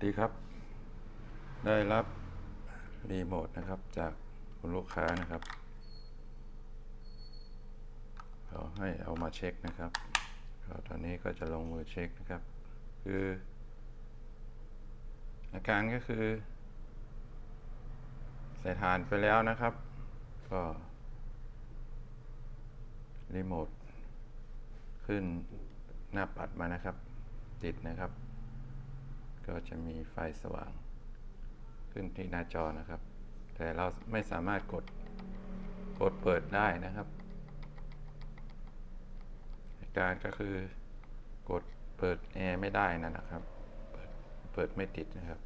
สดีครับ ได้รับรีโมทนะครับจากคุณลูกค้านะครับเขาให้เอามาเช็คนะครับก็ตอนนี้ก็จะลงมือเช็คนะครับ คือ อาการก็คือ ใส่ฐานไปแล้วนะครับ ก็รีโมทขึ้นหน้าปัดมานะครับ ติดนะครับ ก็จะมีไฟสว่าง ขึ้นที่หน้าจอนะครับ แต่เราไม่สามารถกดกดเปิดได้นะครับอาการก็คือกดเปิดแอร์ไม่ได้นั่นนะครับ เปิดเปิดไม่ติดนะครับ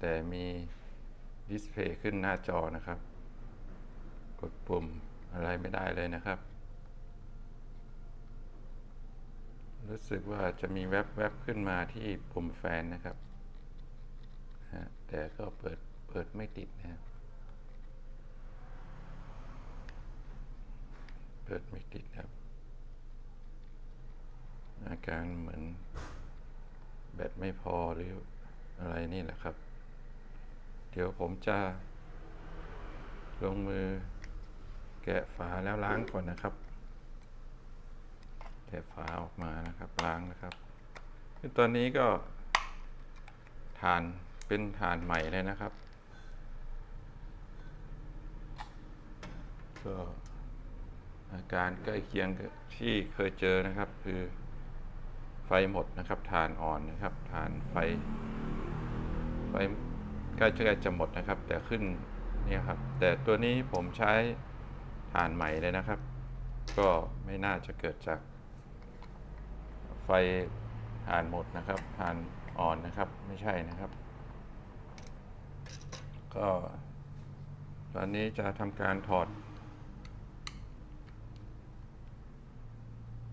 แต่มีดิสเพย์ขึ้นหน้าจอนะครับ กดปุ่มอะไรไม่ได้เลยนะครับ รู้สึกว่าจะมีแวบๆบขึ้นมาที่ปุ่มแฟนนะครับแต่ก็เปิดเปิดไม่ติดนะครับเปิดไม่ติดครับ อาการเหมือนแบตไม่พอหรืออะไรนี่แหละครับ เดี๋ยวผมจะ ลงมือแกะฝาแล้วล้างก่อนนะครับ แกะฝาออกมานะครับล้างนะครับตอนนี้ก็ฐานเป็นฐานใหม่เลยนะครับ ก็อาการใกล้เคียงที่เคยเจอนะครับ คือไฟหมดนะครับฐานอ่อนนะครับฐานไฟ ไฟใกล้จะจะหมดนะครับ แต่ขึ้นเนี่ยครับ แต่ตัวนี้ผมใช้ฐานใหม่เลยนะครับ ก็ไม่น่าจะเกิดจาก ไฟฐานหมดนะครับฐานอ่อนนะครับไม่ใช่นะครับ ก็ตอนนี้จะทำการถอด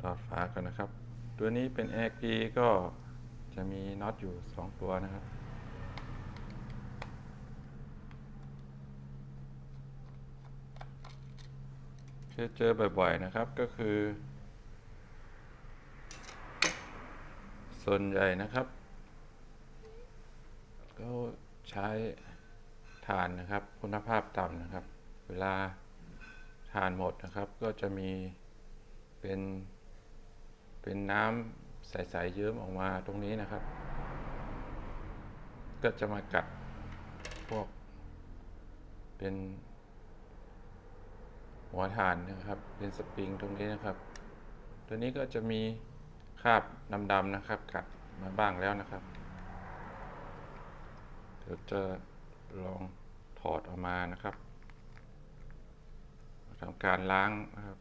ถอดฝากันนะครับ ตัวนี้เป็นแอร์กีก็จะมีน็อตอยู่ 2 ตัวนะครับที่เจอบ่อยๆนะครับก็คือ ส่วนใหญ่นะครับ ก็ใช้ทานนะครับคุณภาพต่ำนะครับ เวลาทานหมดนะครับ ก็จะมีเป็นเป็นน้ำใสๆเยิ้มออกมาตรงนี้นะครับ ก็จะมากัดพวกเป็นหัวทานนะครับ เป็นสปริงตรงนี้นะครับ ตัวนี้ก็จะมี คราบดำๆนะครับ กัดมาบ้างแล้วนะครับ เดี๋ยวจะลองถอดออกมานะครับทำการล้างนะครับ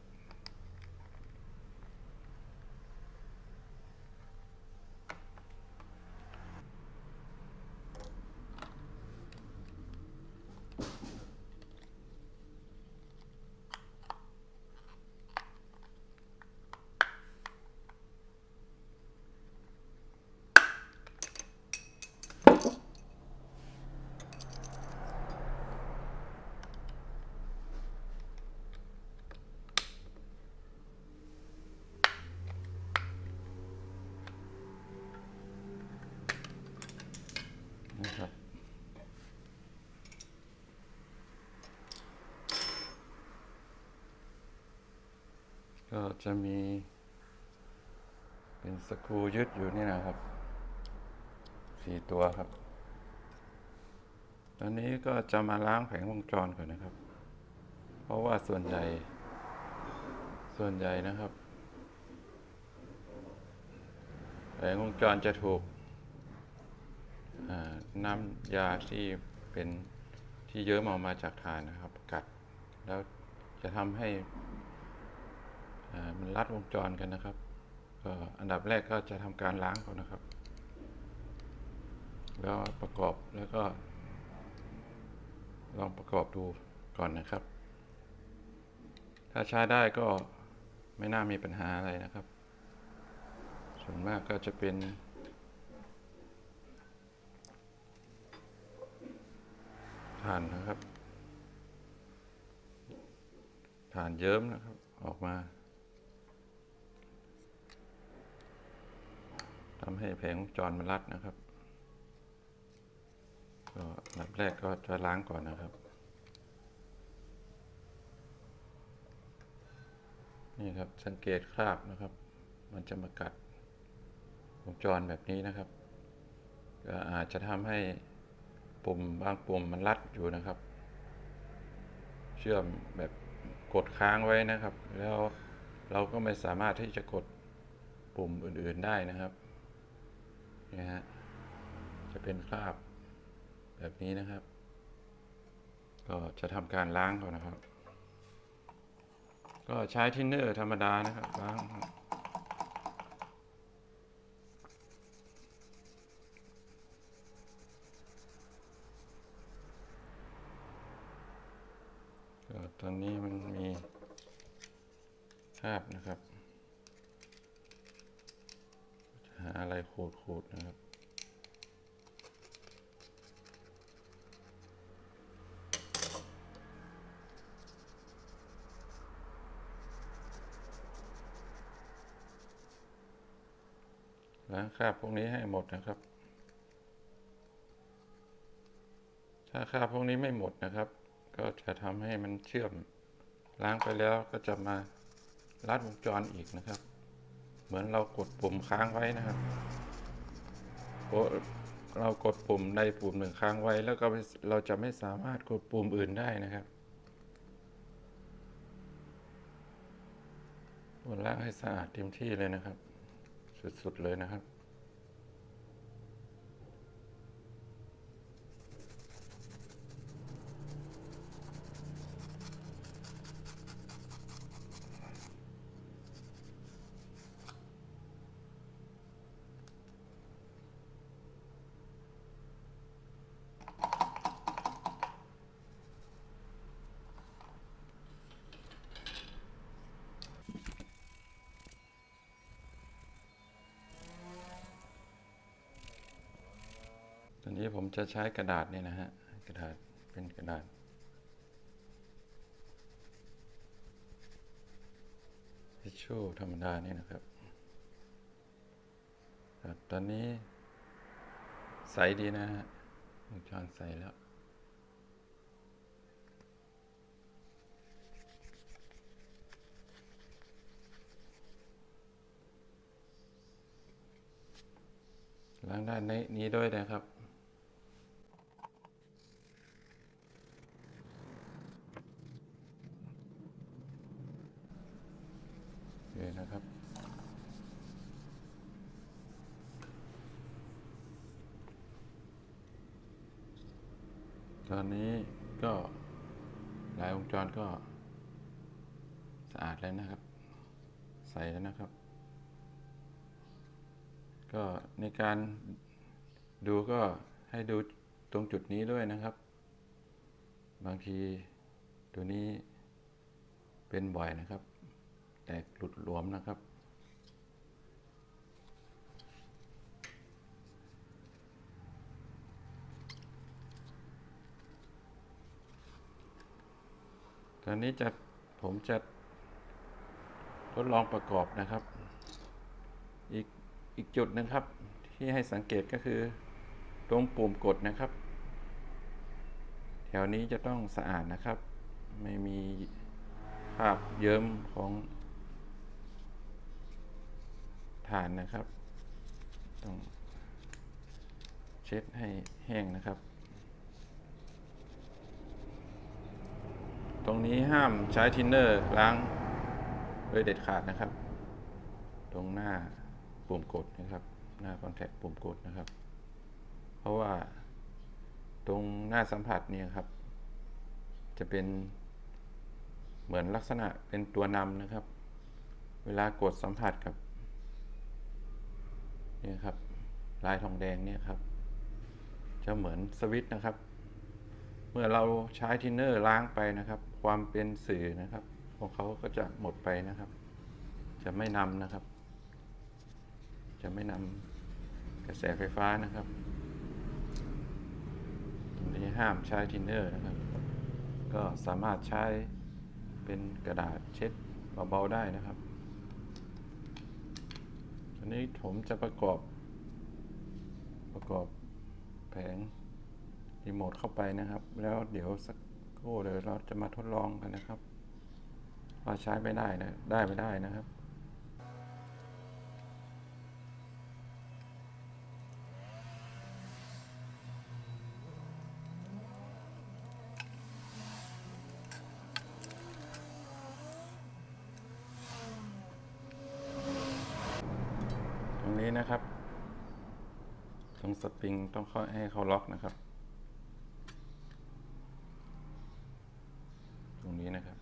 นะครับ ก็ จะมี เป็นสกรูยึดอยู่นี่นะครับสี่ตัวครับ ตอนนี้ก็จะมาล้างแผงวงจรก่อนนะครับ เพราะว่าส่วนใหญ่ ส่วนใหญ่นะครับ แผงวงจรจะถูกน้ำยาที่เป็นที่เยอะออกมาจากฐานนะครับ กัด แล้วจะทำให้ มันลัดวงจรกันนะครับก็อันดับแรกก็จะทำการล้างก่อนนะครับ แล้วประกอบแล้วก็ ลองประกอบดูก่อนนะครับ ถ้าใช้ได้ก็ไม่น่ามีปัญหาอะไรนะครับ ส่วนมากก็จะเป็นฐานนะครับฐานเยิ้มนะครับ ออกมา ทำให้แผงวงจรมันรัดนะครับก็อันดับแรกก็จะล้างก่อนนะครับ นี่ครับสังเกตคราบนะครับ มันจะมากัดวงจรแบบนี้นะครับ ก็อาจจะทำให้ปุ่มบางปุ่มมันรัดอยู่นะครับ เชื่อมแบบกดค้างไว้นะครับ แล้วเราก็ไม่สามารถที่จะกดปุ่มอื่นๆได้นะครับ นี่ฮะจะเป็นคราบแบบนี้นะครับ ก็จะทำการล้างก่อนนะครับ ก็ใช้ทินเนอร์ธรรมดานะครับล้างก็ตอนนี้มันมีคราบนะครับ หาอะไรขูดๆนะครับ ล้างคราบพวกนี้ให้หมดนะครับ ถ้าคราบพวกนี้ไม่หมดนะครับ ก็จะทำให้มันเชื่อม ล้างไปแล้วก็จะมาลัดวงจรอีกนะครับ เหมือนเรากดปุ่มค้างไว้นะครับโอ้เรากดปุ่มใดปุ่มหนึ่งค้างไว้ แล้วก็เราจะไม่สามารถกดปุ่มอื่นได้นะครับวนล้างให้สะอาดเต็มที่เลยนะครับ สุดๆเลยนะครับ จะใช้กระดาษเนี่ยนะฮะ กระดาษเป็นกระดาษ ทิชชู่ธรรมดานี่นะครับ ตอนนี้ ใสดีนะฮะวงจรใสแล้วล้างด้านนี้ด้วยนะครับ โอเคนะครับ ตอนนี้ก็ลายวงจรก็สะ อาดแล้วนะครับ ใสแล้วนะครับ ก็ในการดูก็ให้ดูตรงจุดนี้ด้วยนะครับ บางทีตัวนี้เป็นบ่อยนะครับ แตกหลุดหลวมนะครับ ตอนนี้จะผมจะ ทดลองประกอบนะครับ อีกอีกจุดนึงครับ ที่ให้สังเกตก็คือ ตรงปุ่มกดนะครับ แถวนี้จะต้องสะอาดนะครับ ไม่มีคราบเยิ้มของฐานนะครับ ต้องเช็ดให้แห้งนะครับ ตรงนี้ห้ามใช้ทินเนอร์ล้าง โดยเด็ดขาดนะครับ ตรงหน้าปุ่มกดนะครับ หน้าคอนแทคปุ่มกดนะครับ เพราะว่าตรงหน้าสัมผัสเนี่ยครับ จะเป็นเหมือนลักษณะเป็นตัวนำนะครับ เวลากดสัมผัสกับนี่ครับ ลายทองแดงเนี่ยครับ จะเหมือนสวิตช์นะครับ เมื่อเราใช้ทินเนอร์ล้างไปนะครับ ความเป็นสื่อนะครับ ของเขาก็จะหมดไปนะครับ จะไม่นำนะครับ จะไม่นำกระแสไฟฟ้านะครับ ตรงนี้ห้ามใช้ทินเนอร์นะครับ ก็สามารถใช้เป็นกระดาษเช็ดเบาๆได้นะครับอันนี้ผมจะประกอบ ประกอบแผงรีโมโมทเข้าไปนะครับ แล้วเดี๋ยวสักครู่เดี๋ยวเราจะมาทดลองกันนะครับ ว่าใช้ไม่ได้นะ ได้ไม่ได้นะครับ ตรงนี้นะครับ ตรงสปริงต้องเข้าให้เขาล็อกนะครับ ตรงนี้นะครับ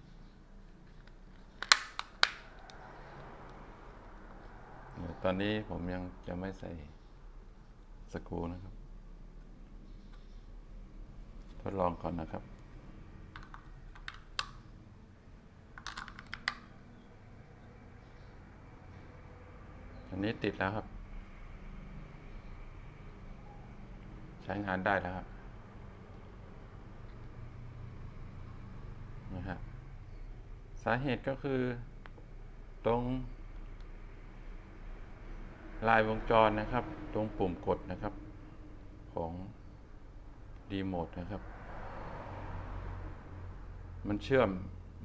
เดี๋ยว ตอนนี้ผมยังจะไม่ใส่สกูนะครับ ทดลองก่อนนะครับ อันนี้ติดแล้วครับ ใช้งานได้แล้วครับนะฮะสาเหตุก็คือตรง ลายวงจรนะครับ ตรงปุ่มกดนะครับของรีโมทนะครับ มันเชื่อม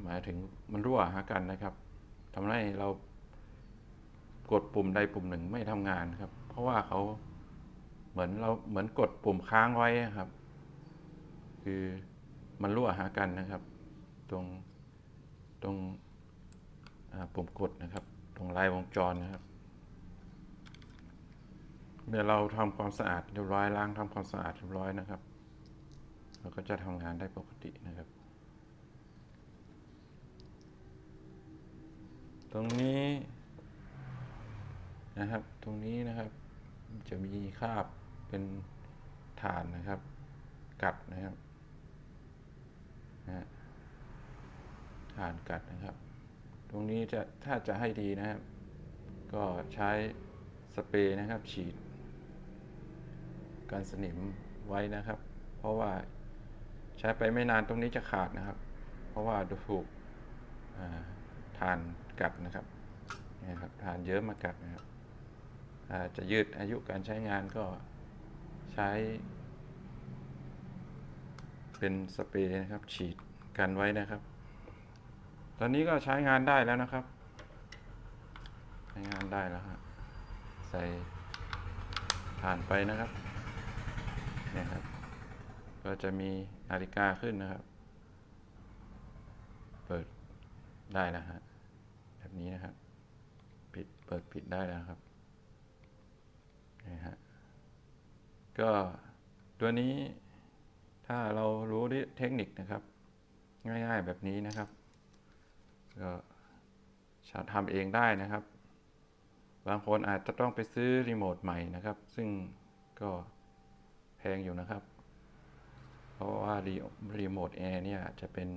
หมายถึงมันรั่วหากันนะครับทำให้เรากดปุ่มใดปุ่มหนึ่งไม่ทำงานครับ เพราะว่าเขาเหมือนเราเหมือนกดปุ่มค้างไว้ครับ คือมันรั่วหากันนะครับ ตรงตรงปุ่มกดนะครับ ตรงลายวงจรนะครับ เมื่อเราทำความสะอาดเรียบร้อยล้างทำความสะอาดเรียบร้อยนะครับ เราก็จะทำงานได้ปกตินะครับ ตรงนี้นะครับ ตรงนี้นะครับ จะมีคราบเป็นฐานนะครับ กัดนะครับนะฐานกัดนะครับ ตรงนี้จะถ้าจะให้ดีนะครับ ก็ใช้สเปรย์นะครับฉีด กันสนิมไว้นะครับ เพราะว่าใช้ไปไม่นานตรงนี้จะขาดนะครับ เพราะว่าดูถูกอ่านกัดนะครับนี่ครับฐานเยอะมากัดนะครับจะยืดอายุการใช้งานก็ใช้ เป็นสเปรย์นะครับ ฉีดกันไว้นะครับ ตอนนี้ก็ใช้งานได้แล้วนะครับ ใช้งานได้แล้วครับใส่ฐานไปนะครับ นี่ยครับ ก็จะมีนาฬิกาขึ้นนะครับ เปิดได้แล้วฮะแบบนี้นะครับ ปิดเปิดปิดได้แล้วครับนะฮะก็ตัวนี้ถ้าเรารู้เทคนิคนะครับ ง่ายๆแบบนี้นะครับ ก็ทำเองได้นะครับ บางคนอาจจะต้องไปซื้อรีโมทใหม่นะครับ ซึ่งก็ พงอยู่นะครับ เพราะว่ารีรโมทแอร์เนี่ยจะเป็น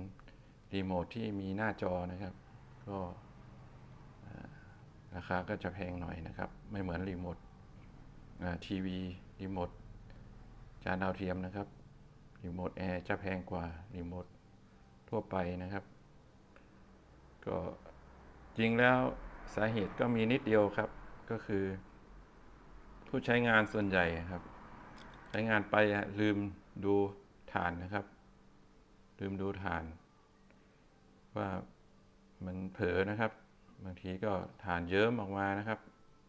รีโมทที่มีหน้าจอนะครับ ก็ราคาก็จะแพงหน่อยนะครับ ไม่เหมือนรีโมททีวีรีโมทจานดาวเทียมนะครับรีโมทแอร์จะแพงกว่ารีโมททั่วไปนะครับ ก็จริงแล้วสาเหตุก็มีนิดเดียวครับ ก็คือ ผู้ใช้งานส่วนใหญ่ครับ ใช้งานไปอะลืมดูฐานนะครับ ลืมดูฐาน ว่ามันเผลอนะครับ บางทีก็ฐานเยิ้มออกมานะครับ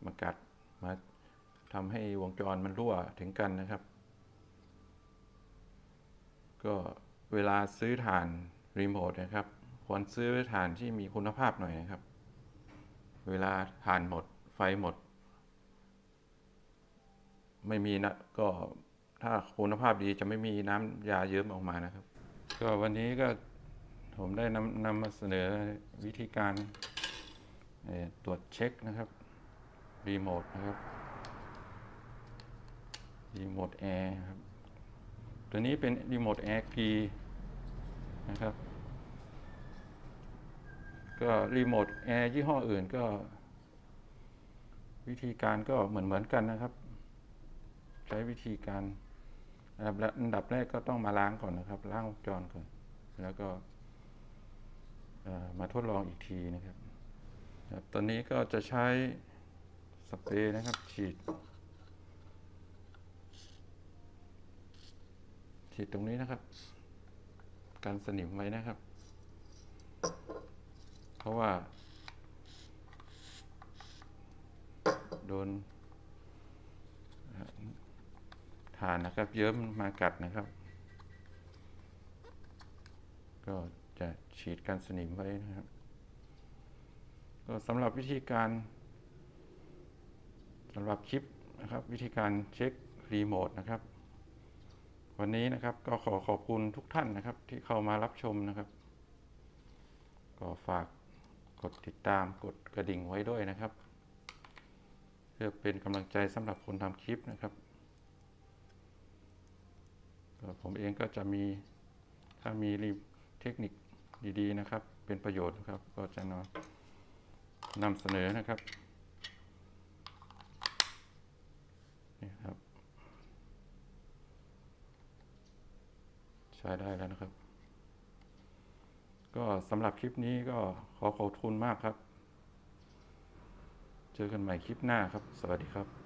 มากัดมาทำให้วงจรมันรั่วถึงกันนะครับ ก็เวลาซื้อฐานรีโมทนะครับ ควรซื้อฐานที่มีคุณภาพหน่อยนะครับ เวลาฐานหมดไฟหมด ไม่มีนะก็ ถ้าคุณภาพดีจะไม่มีน้ำยาเยิ้มออกมานะครับ ก็วันนี้ก็ผมได้นำนำมาเสนอวิธีการตรวจเช็คนะครับรีโมทนะครับรีโมทแอร์ครับตัวนี้เป็นรีโมทแอร์ P นะครับ ก็รีโมทแอร์ยี่ห้ออื่นก็ วิธีการก็เหมือนเหมือนกันนะครับ ใช้วิธีการ อันดับแรกอันดับแรกก็ต้องมาล้างก่อนนะครับล้างวงจรก่อน แล้วก็มาทดลองอีกทีนะครับครับ ตอนนี้ก็จะใช้สเปรย์นะครับ ฉีด ฉีดตรงนี้นะครับกันสนิมไว้นะครับ เพราะว่า โดนเอ่อ ฐานนะครับ เยิ้มมากัดนะครับ ก็จะฉีดกันสนิมไว้นะครับ ก็สำหรับวิธีการสำหรับคลิปนะครับ วิธีการเช็ครีโมทนะครับ วันนี้นะครับก็ขอขอบคุณทุกท่านนะครับ ที่เข้ามารับชมนะครับ ก็ฝากกดติดตามกดกระดิ่งไว้ด้วยนะครับ เพื่อเป็นกำลังใจสำหรับคนทำคลิปนะครับ ผมเองก็จะมีถ้ามีรีเทคนิคดีๆนะครับ เป็นประโยชน์นะครับ ก็จะนำนำเสนอนะครับนี่ครับ ใช้ได้แล้วนะครับ ก็สำหรับคลิปนี้ก็ขอขอบคุณมากครับ เจอกันใหม่คลิปหน้าครับ สวัสดีครับ